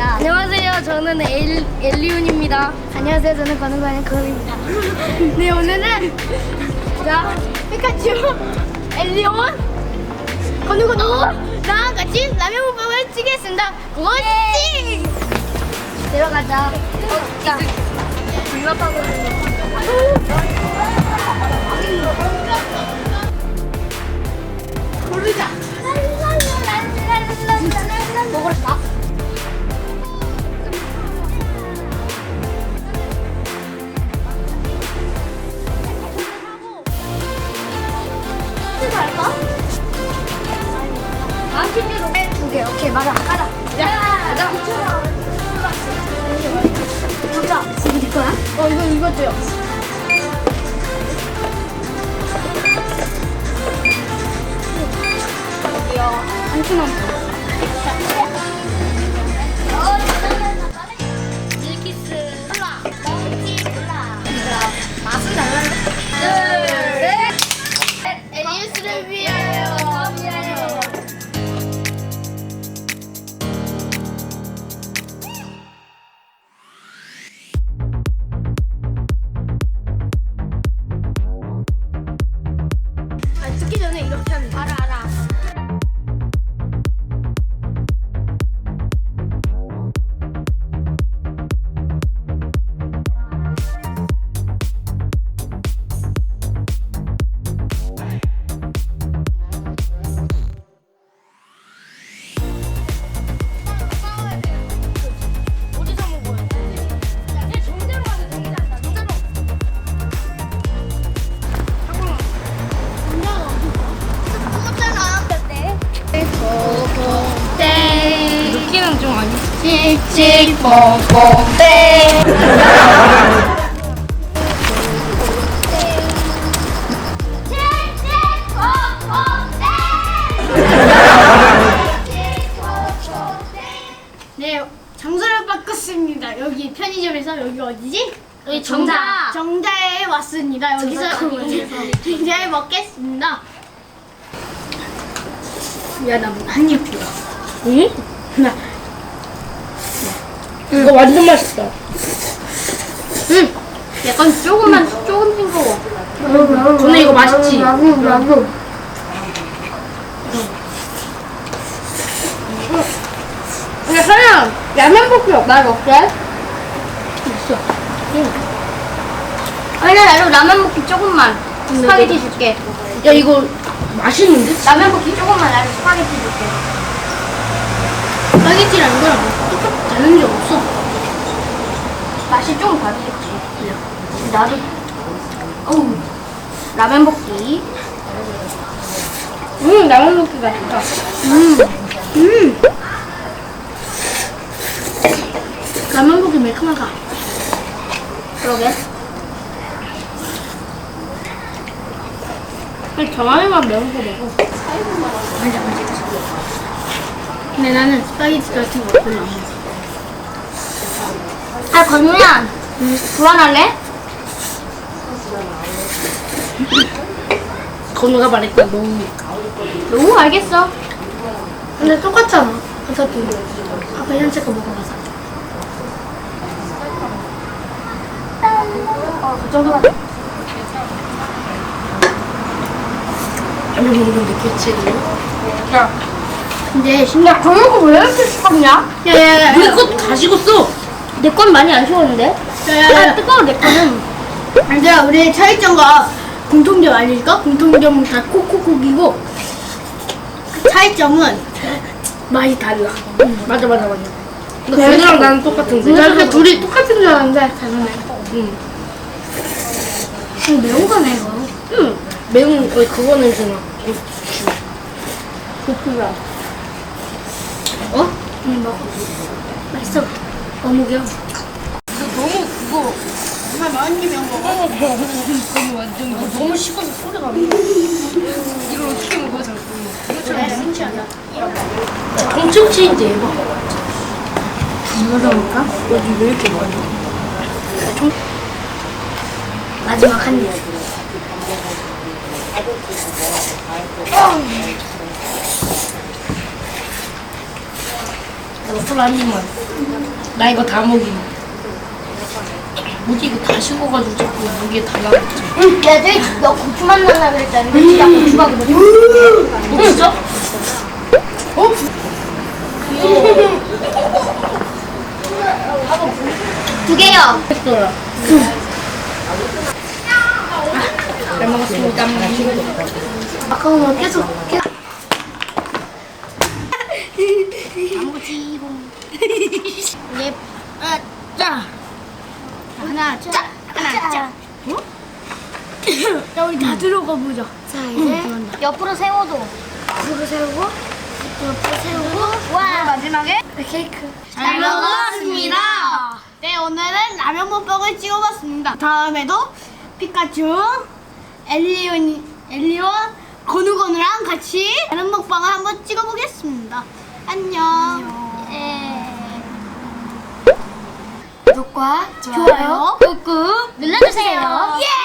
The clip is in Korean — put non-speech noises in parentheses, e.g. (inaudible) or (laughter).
안녕하세요. 저는 피카츄입니다. 안녕하세요. 저는 엘, 엘리온입니다. 안녕하세요. 저는 권은관의 그룹입니다. (laughs) 네, 오늘은 자 피카츄, 엘리온, 권은관 나랑 같이 라면 먹방을 찍겠습니다. 고고씨! 들어가자. 자, 불맛하고 고르자. 개. 오케이, 맞아. 가자. 야, 가자. 가자. 이거 네 거야? 어, 이거 이거 줘요. 한 푼만. 밀키스. 몰라. 먹지 몰라. 맛은 달라. 느끼는 좀 아니. 네, 장소를 바꿨습니다. 여기 편의점에서 여기 어디지? 여기 정자. 정자에 왔습니다. 여기서 정자에 먹겠습니다. 야, 나 한입 줘. 응? 나. 이거 완전 맛있다. 응. 약간 조금만 조금 싱거워. 저는 이거 맛있지? 나도 나도. 근데 설명 라면 볶음 없나 먹게? 있어. 아니 나도 라면 먹기 조금만. 스파게티 줄게. 야 이거 맛있는데? 라면 먹기 조금만 나도 스파게티 줄게. 스파게티랑 게 없어. 맛이 좀 다르겠지. 나도. 어우. 라면 볶기. 음 라면 먹기 맛있다. 음. 음. 라면 먹기 매콤하다. 그러게. 그냥 정하이만 매운 거 먹어. 맞아, 맞아. 근데 나는 스파게티 같은 거 별로 안 먹어. 아, 건우야. 불안할래? 건우가 말했다 너무. 너무 알겠어. 근데 똑같잖아. 어차피 아까 현재 거 먹어봐서. 어, 그 정도만. 라면 먹는데 교체를. 야. 근데 신기야, 건우가 왜 이렇게 식었냐? 야 야 야. 우리 것다 식었어. 내 건 많이 안 식었는데? 야야야. 아, 뜨거워, 내 거는. 아니야 우리 차이점과 공통점 아닐까? 공통점은 다 콕콕콕이고 차이점은 맛이 달라. 맞아 맞아 맞아. 걔랑 나는 똑같은데. 나그 둘이 똑같은 줄 알았는데 다르네. 응. 이거 매운 거네, 이거. 응. 매운 어 그거 냄새나. 고추야. 어? 응, 먹어. 맛있어. 어묵이요. 너무 그거. 정말 많이 매운 거. 어, 그거 완전 이거 너무 식어서 소리가 안 나. 이걸 어떻게 먹어 자꾸. 이거처럼 신기하다. 엄청 치인데 얘가. 이거 먹을까? 여기 왜 이렇게 많이? 마지막 한 입. 술한 입만. 나 이거 다 먹임. 뭐지 이거 다 식어가지고 자꾸 무게 달라붙지. 응, 야, 저기 너 고추 만나려 그랬잖아. 진짜 고추박이거든. 어, 진짜? 어? 두 개요. 했어요. 잘 먹었습니다. 아까 오늘 계속 계속. 아무지 예. 아, 자. 하나, 짜. 하나, 짜. 어? 자, 우리 다 들어가 보자. 자, 이제 옆으로 세워도. 옆으로 세우고, 옆으로 세우고, 와. 마지막에 케이크. 잘 먹었습니다. 네, 오늘은 라면 먹방을 찍어봤습니다. 다음에도 피카츄, 엘리온, 엘리온, 건우건우랑 같이 다른 먹방을 한번 찍어보겠습니다. 안녕. 예. 구독과 좋아요, 꾹꾹 눌러주세요. 예!